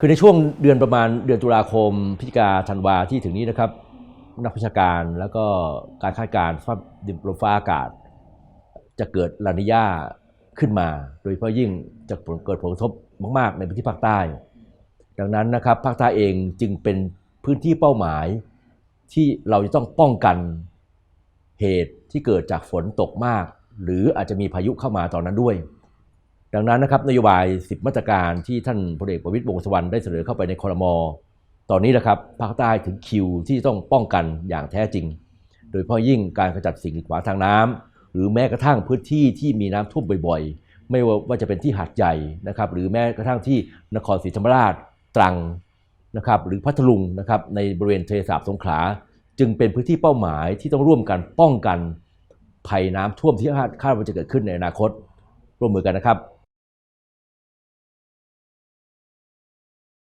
คือในช่วงเดือนประมาณเดือนตุลาคมพฤศจิกาธันวาที่ถึงนี้นะครับนักวิชาการแล้วก็การคาดการณ์สภาพดินลมฟ้าอากาศ จะเกิดลานิญาขึ้นมา โดยเฉพาะยิ่งจะผลเกิดผลกระทบมากๆ ในพื้นที่ภาคใต้ ดังนั้นนะครับภาคใต้เองจึงเป็นพื้นที่เป้าหมายที่เราจะต้องป้องกันเหตุที่เกิดจากฝนตกมาก หรืออาจจะมีพายุเข้ามาตอนนั้นด้วย ดังนั้นนะครับนโยบาย 10 มาตรการที่ท่านพลเอกประวิตรวงสุวรรณได้เสนอเข้าไปในคอรมอตอนนี้นะครับภาคใต้ถึงคิวที่ต้องป้องกันอย่างแท้จริง โดยเฉพาะยิ่งการขจัดสิ่งกีดขวางทางน้ำหรือแม้กระทั่งพื้นที่ที่มีน้ำท่วมบ่อยๆ ไม่ว่าจะเป็นที่หาดใหญ่นะครับหรือแม้กระทั่งที่นครศรีธรรมราชตรังนะครับหรือพัทลุงนะครับในบริเวณทะเลสาบสงขลา จึงเป็นพื้นที่เป้าหมายที่ต้องร่วมกันป้องกันภัยน้ำท่วมที่คาดว่าจะเกิดขึ้นในอนาคตร่วมมือกันนะครับ